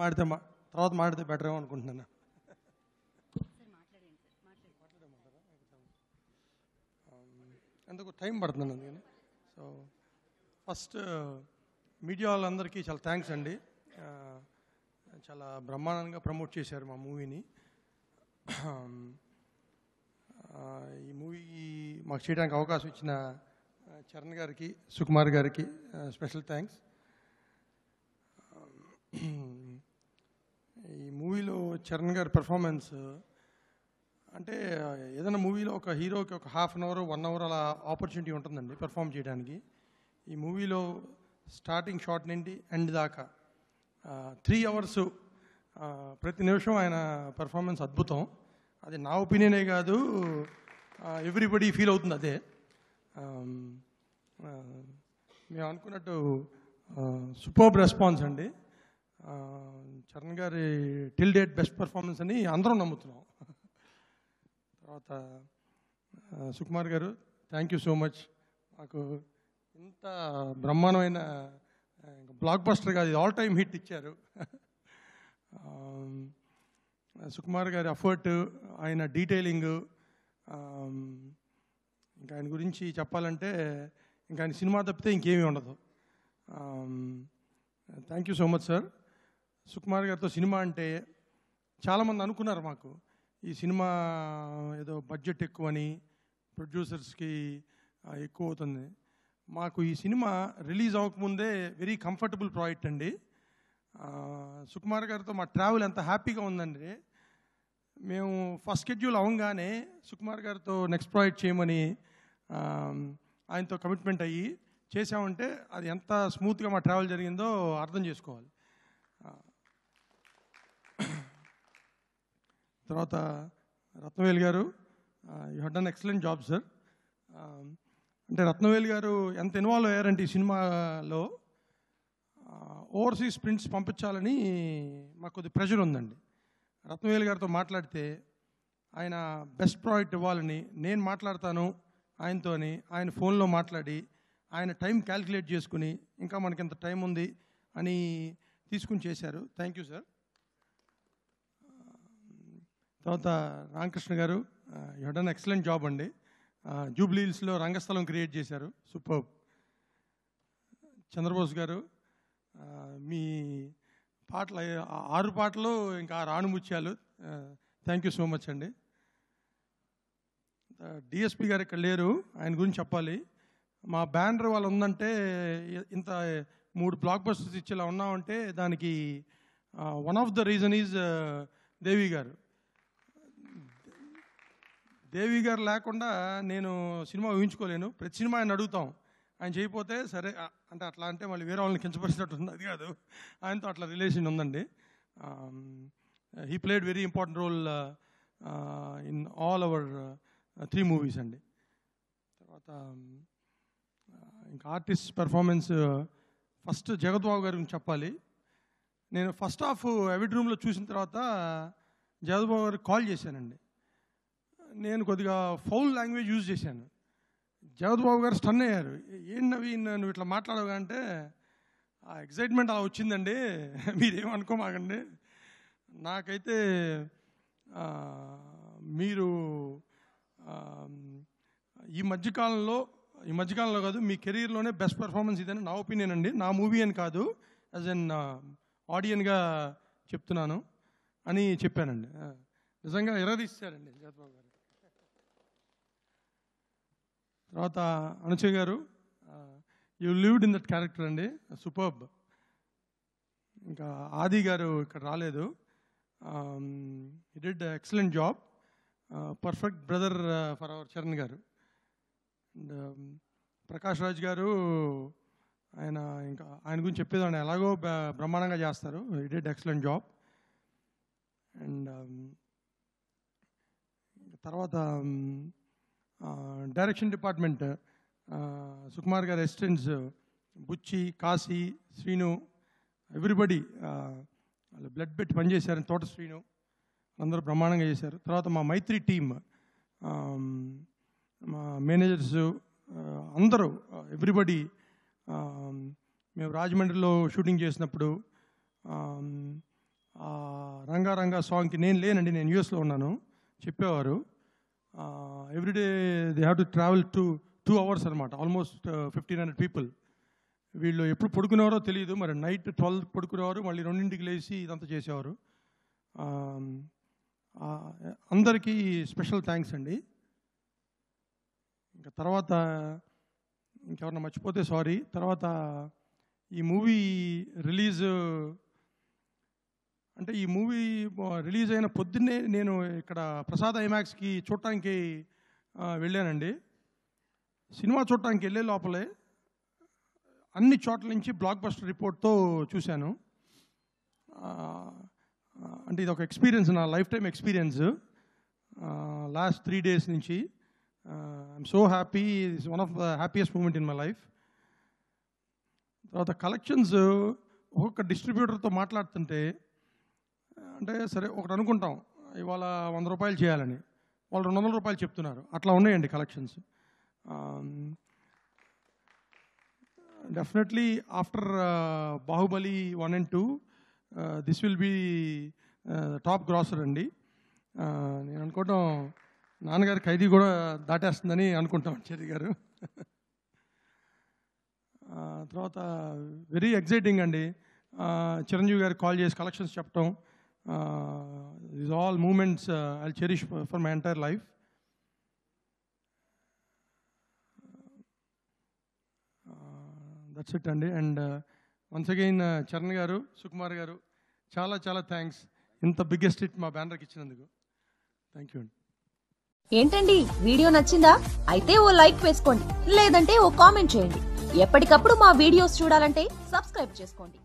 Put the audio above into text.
మాడితే మా తర్వాత మాడితే బెటర్ ఏమో అనుకుంటున్నాను. ఎందుకు టైం పడుతున్నాను అందుకని? సో ఫస్ట్ మీడియా వాళ్ళందరికీ చాలా థ్యాంక్స్ అండి. చాలా బ్రహ్మాండంగా ప్రమోట్ చేశారు మా మూవీని. ఈ మూవీ మాకు చేయడానికి అవకాశం ఇచ్చిన చరణ్ గారికి సుకుమార్ గారికి స్పెషల్ థ్యాంక్స్. ఈ మూవీలో చరణ్ గారి పెర్ఫార్మెన్స్ అంటే ఏదైనా మూవీలో ఒక హీరోకి ఒక half an hour one hour అలా ఆపర్చునిటీ ఉంటుందండి పెర్ఫామ్ చేయడానికి. ఈ మూవీలో స్టార్టింగ్ షాట్ నుండి ఎండ్ దాకా త్రీ అవర్స్ ప్రతి నిమిషం ఆయన పెర్ఫార్మెన్స్ అద్భుతం. అది నా ఒపీనియనే కాదు ఎవ్రీబడి ఫీల్ అవుతుంది అదే. Um, uh, మేము అనుకున్నట్టు uh, సూపర్బ్ రెస్పాన్స్ అండి. Uh, చరణ్ గారి టిల్ డేట్ బెస్ట్ పెర్ఫార్మెన్స్ అని అందరం నమ్ముతున్నాం. తర్వాత సుకుమార్ గారు థ్యాంక్ యూ సో మచ్ మాకు ఇంత బ్రహ్మాండమైన బ్లాక్ బస్టర్ కాదు ఆల్ టైమ్ హిట్ ఇచ్చారు. Um, సుకుమార్ గారి అఫర్ట్ ఆయన డీటెయిలింగ్ ఇంకా ఆయన గురించి చెప్పాలంటే ఇంకా ఆయన సినిమా తప్పితే ఇంకేమీ ఉండదు. Thank you so much sir Sukumar గారితో సినిమా అంటే చాలామంది అనుకున్నారు మాకు. ఈ సినిమా ఏదో బడ్జెట్ ఎక్కువని ప్రొడ్యూసర్స్కి ఎక్కువ అవుతుంది. మాకు ఈ సినిమా రిలీజ్ అవ్వకముందే వెరీ కంఫర్టబుల్ ప్రాజెక్ట్ అండి. సుకుమార్ గారితో మా ట్రావెల్ ఎంత హ్యాపీగా ఉందండి మేము ఫస్ట్ షెడ్యూల్ అవ్వగానే సుకుమార్ గారితో నెక్స్ట్ ప్రాజెక్ట్ చేయమని ఆయనతో కమిట్మెంట్ అయ్యి చేసామంటే అది ఎంత స్మూత్గా మా ట్రావెల్ జరిగిందో అర్థం చేసుకోవాలి. తర్వాత రత్నవేల్ గారు you had an excellent job sir అంటే రత్నవేల్ గారు ఎంత ఇన్వాల్వ్ అయ్యారంటే ఈ సినిమాలో ఓవర్సీస్ ప్రింట్స్ పంపించాలని మాకు కొద్ది ప్రెషర్ ఉందండి. రత్నవేల్ గారితో మాట్లాడితే ఆయన బెస్ట్ ప్రాజెక్ట్ ఇవ్వాలని నేను మాట్లాడతాను ఆయనతోని ఆయన ఫోన్లో మాట్లాడి ఆయన టైం క్యాల్కులేట్ చేసుకుని ఇంకా మనకి ఇంత టైం ఉంది అని తీసుకుని చేశారు. థ్యాంక్ యూ సార్ తర్వాత రామకృష్ణ గారు యూ హెడ్ ఎక్సలెంట్ జాబ్ అండి. జూబ్లీ హిల్స్లో రంగస్థలం క్రియేట్ చేశారు. సూపర్ చంద్రబోస్ గారు మీ పాటలు ఆరు పాటలు ఇంకా రాణుముత్యాలు థ్యాంక్ యూ సో మచ్ అండి. డిఎస్పి గారు ఇక్కడ లేరు ఆయన గురించి చెప్పాలి. మా బ్యానర్ వాళ్ళు ఉందంటే ఇంత మూడు బ్లాక్ బస్టర్స్ ఇచ్చేలా ఉన్నామంటే దానికి one of the reason is Devi గారు. దేవి గారు లేకుండా నేను సినిమా ఊహించుకోలేను. ప్రతి సినిమా ఆయన అడుగుతాం. ఆయన చేయకపోతే సరే అంటే అట్లా అంటే మళ్ళీ వేరే వాళ్ళని కించపరిచినట్టు ఉంది అది కాదు. ఆయనతో అట్లా రిలేషన్ ఉందండి. He played very important role in all our three movies అండి. తర్వాత ఇంకా ఆర్టిస్ట్ పెర్ఫార్మెన్స్ ఫస్ట్ జగద్బాబు గారి గురించి చెప్పాలి. నేను ఫస్ట్ హాఫ్ ఎవిడ్ రూమ్లో చూసిన తర్వాత జగద్బాబు గారికి కాల్ చేశానండి. నేను కొద్దిగా ఫౌల్ లాంగ్వేజ్ యూజ్ చేశాను. జగద్బాబు గారు స్టన్ అయ్యారు. ఏం నవీన్ నువ్వు ఇట్లా మాట్లాడవు అంటే ఆ ఎగ్జైట్మెంట్ అలా వచ్చిందండి. మీరేమనుకోమాకండి. నాకైతే మీరు ఈ మధ్యకాలంలో ఈ మధ్యకాలంలో కాదు మీ కెరీర్లోనే బెస్ట్ పెర్ఫార్మెన్స్ ఇదని నా ఒపీనియన్ అండి. నా మూవీ అని కాదు యాజ్ ఎన్ ఆడియన్గా చెప్తున్నాను అని చెప్పానండి. నిజంగా ఎర్రదీశారండి జగద్బాబు గారు. తర్వాత అనుచయ్ గారు you lived in that character అండి సూపర్బ్ ఇంకా ఆది గారు ఇక్కడ రాలేదు. Did excellent job perfect brother for our Charan గారు. అండ్ ప్రకాష్ రాజ్ గారు ఆయన ఇంకా ఆయన గురించి చెప్పేదాన్ని. ఎలాగో బ- బ్రహ్మాండంగా చేస్తారు. డిడ్ ఎక్సలెంట్ జాబ్ అండ్ తర్వాత డైరెక్షన్ డిపార్ట్మెంట్ సుకుమార్ గారి అసిస్టెంట్స్ బుచ్చి కాశీ శ్రీను ఎవ్రీబడి వాళ్ళు బ్లడ్ పెట్టి పనిచేశారు తోట శ్రీను అందరూ బ్రహ్మాండంగా చేశారు. తర్వాత మా మైత్రి టీమ్ మా మేనేజర్స్ అందరూ ఎవ్రీబడి మేము రాజమండ్రిలో షూటింగ్ చేసినప్పుడు రంగారంగా సాంగ్కి నేను లేనండి నేను యూఎస్లో ఉన్నాను చెప్పేవారు. Everyday they have to travel to two hours అనమాట ఆల్మోస్ట్ ఫిఫ్టీన్ హండ్రెడ్ పీపుల్ వీళ్ళు ఎప్పుడు పడుకునేవారో తెలియదు మరి నైట్ ట్వెల్వ్ పడుకునేవారు. మళ్ళీ రెండింటికి లేచి ఇదంతా చేసేవారు. అందరికీ స్పెషల్ థ్యాంక్స్ అండి. ఇంకా తర్వాత ఇంకెవరన్నా మర్చిపోతే సారీ తర్వాత ఈ మూవీ రిలీజ్ అంటే ఈ మూవీ రిలీజ్ అయిన పొద్దున్నే నేను ఇక్కడ ప్రసాద్ ఐమాక్స్కి చూడటానికి వెళ్ళానండి. సినిమా చూడటానికి వెళ్ళే లోపలే అన్ని చోట్ల నుంచి బ్లాక్ బస్టర్ రిపోర్ట్తో చూశాను. అంటే ఇది ఒక ఎక్స్పీరియన్స్ నా life time experience. Last three days నుంచి I'm so happy is one of the happiest moment in my life. తర్వాత కలెక్షన్స్ ఒక్కొక్క డిస్ట్రిబ్యూటర్తో మాట్లాడుతుంటే అంటే సరే ఒకటి అనుకుంటాం ఇవాళ వంద రూపాయలు చేయాలని. వాళ్ళు రెండు వందల రూపాయలు చెప్తున్నారు. అట్లా ఉన్నాయండి collections. Definitely after Baahubali one and two this will be top grosser అండి. నేను అనుకోవటం నాన్నగారి ఖైదీ కూడా దాటేస్తుందని అనుకుంటాం చెరి గారు. తర్వాత వెరీ ఎగ్జైటింగ్ అండి. చిరంజీవి గారికి కాల్ చేసి కలెక్షన్స్ చెప్పటం. Is all moments I cherish for my entire life that's it అండి అండ్ వన్స్ అగైన్ చరణ్ గారు సుకుమార్ గారు చాలా చాలా థ్యాంక్స్ ఇంత బిగ్గెస్ట్ హిట్ మా బ్యానర్కి ఇచ్చినందుకు. థ్యాంక్ యూ అండి ఏంటండి? వీడియో నచ్చిందా? అయితే ఓ లైక్ వేసుకోండి. లేదంటే ఓ కామెంట్ చేయండి. ఎప్పటికప్పుడు మా వీడియోస్ చూడాలంటే సబ్స్క్రైబ్ చేసుకోండి.